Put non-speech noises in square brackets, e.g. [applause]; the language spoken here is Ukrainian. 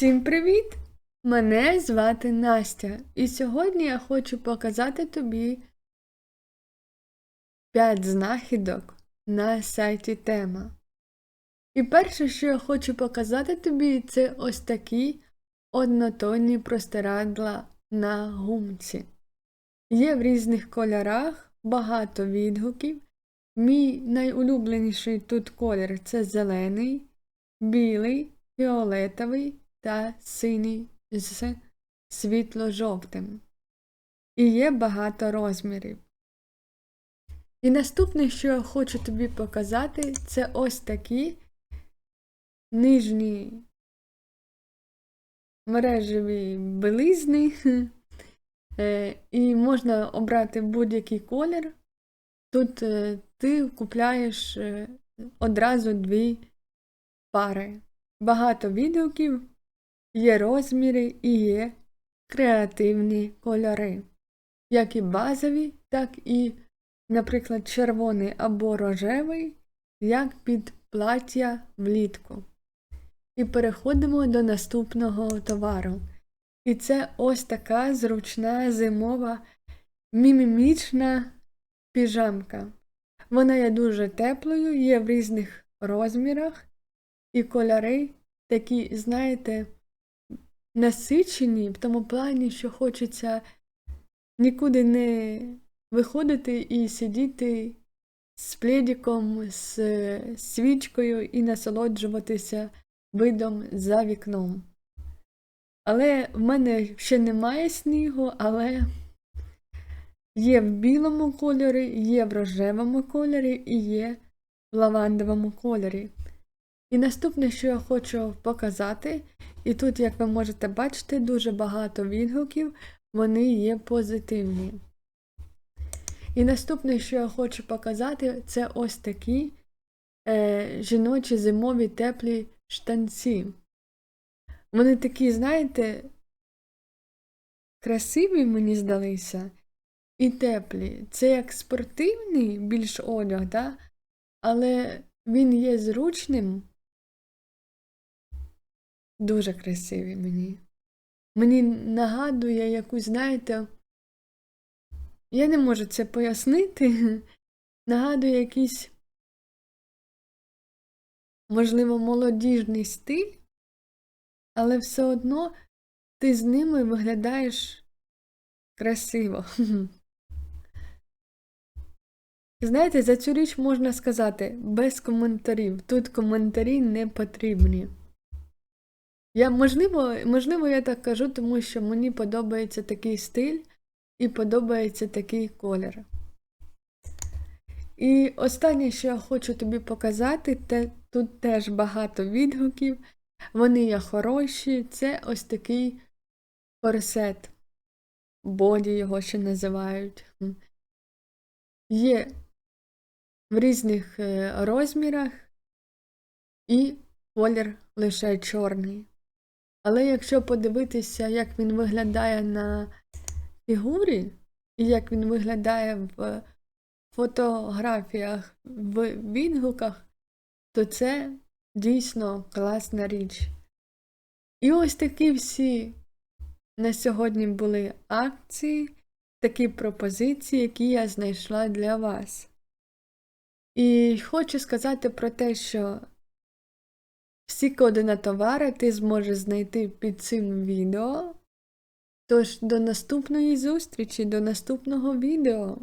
Всім привіт! Мене звати Настя, і сьогодні я хочу показати тобі 5 знахідок на сайті Тема. І перше, що я хочу показати тобі, це ось такі однотонні простирадла на гумці. Є в різних кольорах багато відгуків. Мій найулюбленіший тут колір це зелений, білий, фіолетовий та синій з світло-жовтим. І є багато розмірів. І наступне, що я хочу тобі показати, це ось такі нижні мережеві білизни. Е, І можна обрати будь-який колір. Тут е, ти купляєш е, одразу дві пари. Багато відгуків, є розміри і є креативні кольори, як і базові, так і, наприклад, червоний або рожевий, як під плаття влітку. І переходимо до наступного товару. І це ось така зручна зимова мімімічна піжамка. Вона є дуже теплою, є в різних розмірах, і кольори такі, знаєте, насичені в тому плані, що хочеться нікуди не виходити і сидіти з пледиком, з свічкою і насолоджуватися видом за вікном. Але в мене ще немає снігу, але є в білому кольорі, є в рожевому кольорі і є в лавандовому кольорі. І наступне, що я хочу показати, і тут, як ви можете бачити, дуже багато відгуків, вони є позитивні. І наступне, що я хочу показати, це ось такі е, жіночі зимові теплі штанці. Вони такі, знаєте, красиві, мені здалися, і теплі. Це як спортивний більш одяг, да? але він є зручним. Дуже красиві мені. Мені нагадує якусь, знаєте, я не можу це пояснити. [laughs] Нагадує якийсь, можливо, молодіжний стиль, але все одно ти з ними виглядаєш красиво. [laughs] Знаєте, за цю річ можна сказати без коментарів. Тут коментарі не потрібні. Я, Можливо, можливо, я так кажу, тому що мені подобається такий стиль і подобається такий колір. І останнє, що я хочу тобі показати, те, тут теж багато відгуків. Вони є хороші. Це ось такий корсет. Боді його ще називають. Є в різних е, розмірах і колір лише чорний. Але якщо подивитися, як він виглядає на фігурі, і як він виглядає в фотографіях, в відгуках, то це дійсно класна річ. І ось такі всі на сьогодні були акції, такі пропозиції, які я знайшла для вас. І хочу сказати про те, що всі коди на товари ти зможеш знайти під цим відео. Тож, до наступної зустрічі, до наступного відео!